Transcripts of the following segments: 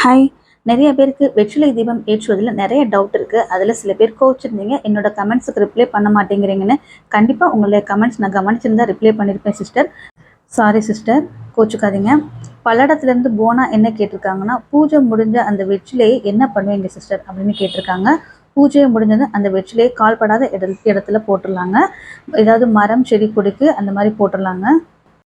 Hi நிறைய பேருக்கு வெற்றிலை தீபம் ஏற்றுவதில் நிறைய டவுட் இருக்குது அதில் சில பேர் கோச்சிருந்தீங்க என்னோட கமெண்ட்ஸுக்கு ரிப்ளை பண்ண மாட்டேங்கிறீங்கன்னு கண்டிப்பாக உங்களுடைய கமெண்ட்ஸ் நான் கவனிச்சிருந்தா ரிப்ளை பண்ணியிருப்பேன் சிஸ்டர் சாரி சிஸ்டர் கோச்சுக்காதீங்க. பல்லடத்துலேருந்து போனா என்ன கேட்டிருக்காங்கன்னா பூஜை முடிஞ்ச அந்த வெற்றிலையை என்ன பண்ணுவீங்க சிஸ்டர் அப்படின்னு கேட்டிருக்காங்க. பூஜையை முடிஞ்சது அந்த வெற்றிலையை கால்படாத இட இடத்துல போட்டுடலாங்க. ஏதாவது மரம் செடி கொடிக்கு அந்த மாதிரி போட்டுடலாங்க.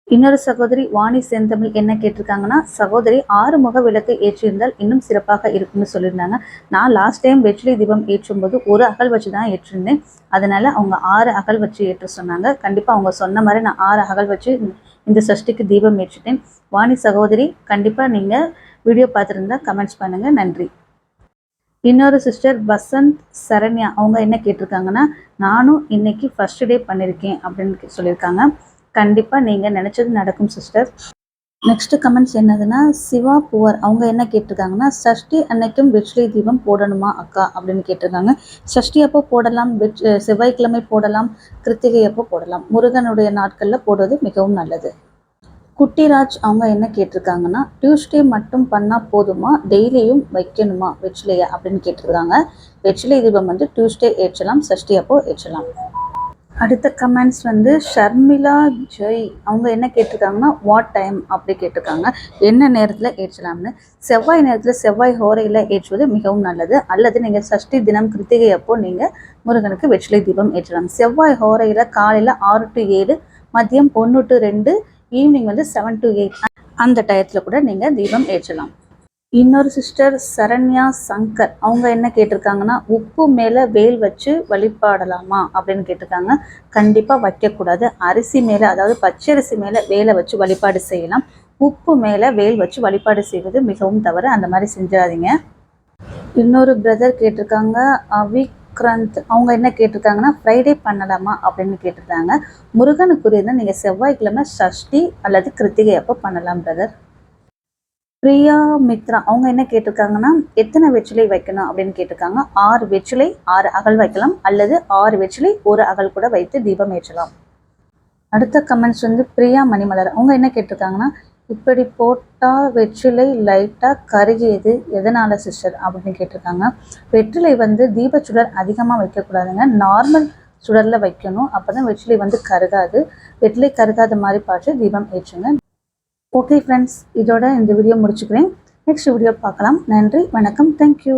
இன்னொரு சகோதரி வாணி செந்தமிழ் என்ன கேட்டிருக்காங்கன்னா சகோதரி ஆறு முக விளக்கு ஏற்றியிருந்தால் இன்னும் சிறப்பாக இருக்கும்னு சொல்லியிருந்தாங்க. நான் லாஸ்ட் டைம் வெற்றிலை தீபம் ஏற்றும் போது ஒரு அகல் வச்சு தான் ஏற்றிருந்தேன். அதனால அவங்க ஆறு அகல் வச்சு ஏற்ற சொன்னாங்க. கண்டிப்பாக அவங்க சொன்ன மாதிரி நான் ஆறு அகல் வச்சு இந்த சஷ்டிக்கு தீபம் ஏற்றிட்டேன். வாணி சகோதரி கண்டிப்பாக நீங்கள் வீடியோ பார்த்துருந்தா கமெண்ட்ஸ் பண்ணுங்கள் நன்றி. இன்னொரு சிஸ்டர் வசந்த் சரண்யா அவங்க என்ன கேட்டிருக்காங்கன்னா நானும் இன்னைக்கு ஃபர்ஸ்ட் டே பண்ணியிருக்கேன் அப்படின்னு சொல்லியிருக்காங்க. கண்டிப்பாக நீங்கள் நினச்சது நடக்கும் சிஸ்டர் நெக்ஸ்ட் கமெண்ட்ஸ் என்னதுன்னா சிவா புவர் அவங்க என்ன கேட்டிருக்காங்கன்னா சஷ்டி அன்னைக்கும் வெற்றிலை தீபம் போடணுமா அக்கா? அப்படின்னு கேட்டிருக்காங்க. சஷ்டி அப்போ போடலாம் வெற்றி செவ்வாய்க்கிழமை போடலாம் கிருத்திகை அப்போ போடலாம். முருகனுடைய நாட்களில் போடுறது மிகவும் நல்லது. குட்டிராஜ் அவங்க என்ன கேட்டிருக்காங்கன்னா டியூஸ்டே மட்டும் பண்ணால் போதுமா? டெய்லியும் வைக்கணுமா வெற்றிலையா? அப்படின்னு கேட்டிருக்காங்க. வெற்றிலை தீபம் வந்து டியூஸ்டே ஏற்றலாம் சஷ்டி அப்போ ஏற்றலாம். அடுத்த கமெண்ட்ஸ் வந்து ஷர்மிளா ஜெய் அவங்க என்ன கேட்டிருக்காங்கன்னா வாட் டைம் அப்படி கேட்டிருக்காங்க. என்ன நேரத்தில் ஏற்றலாம்னு. செவ்வாய் நேரத்தில் செவ்வாய் ஹோரையில் ஏற்றுவது மிகவும் நல்லது. அல்லது நீங்கள் சஷ்டி தினம் கிருத்திகை அப்போ நீங்கள் முருகனுக்கு வெற்றிலை தீபம் ஏற்றலாம். செவ்வாய் ஹோரையில் காலையில் ஆறு டு ஏழு மதியம் ஒன்று டு ரெண்டு ஈவினிங் வந்து செவன் டு எயிட் அந்த டயத்தில் கூட நீங்கள் தீபம் ஏற்றலாம். இன்னொரு சிஸ்டர் சரண்யா சங்கர். அவங்க என்ன கேட்டிருக்காங்கன்னா உப்பு மேலே வேல் வச்சு வழிபாடலாமா அப்படின்னு கேட்டிருக்காங்க. கண்டிப்பாக வைக்கக்கூடாது. அரிசி மேலே அதாவது பச்சரிசி மேலே வேலை வச்சு வழிபாடு செய்யலாம். உப்பு மேலே வேல் வச்சு வழிபாடு செய்வது மிகவும் தவறு. அந்த மாதிரி செஞ்சிடாதீங்க இன்னொரு பிரதர் கேட்டிருக்காங்க அவிக்ரந்த். அவங்க என்ன கேட்டிருக்காங்கன்னா ஃப்ரைடே பண்ணலாமா அப்படின்னு கேட்டிருக்காங்க. முருகனுக்குரியதுன்னா நீங்கள் செவ்வாய்க்கிழமை சஷ்டி அல்லது கிருத்திகை அப்போ பண்ணலாம் பிரதர் பிரியா மித்ரா அவங்க என்ன கேட்டிருக்காங்கன்னா எத்தனை வெற்றிலை வைக்கணும் அப்படின்னு கேட்டிருக்காங்க. ஆறு வெற்றிலை ஆறு அகல் வைக்கலாம். அல்லது ஆறு வெற்றிலை ஒரு அகல் கூட வைத்து தீபம் ஏற்றலாம். அடுத்த கமெண்ட்ஸ் வந்து பிரியா மணிமலர். அவங்க என்ன கேட்டிருக்காங்கன்னா இப்படி போட்டால் வெற்றிலை லைட்டாக கருகியது. எதனால் சிஸ்டர் அப்படின்னு கேட்டிருக்காங்க. வெற்றிலை வந்து தீபச்சுடர் அதிகமாக வைக்கக்கூடாதுங்க. நார்மல் சுடரில் வைக்கணும். அப்போ தான் வெற்றிலை வந்து கருகாது. வெற்றிலை கருகாத மாதிரி பார்த்து தீபம் ஏற்றுங்க. ஓகே ஃப்ரெண்ட்ஸ் இதோட இந்த வீடியோ முடிச்சுக்கிறேன். நெக்ஸ்ட் வீடியோ பார்க்கலாம். நன்றி வணக்கம். தேங்க்யூ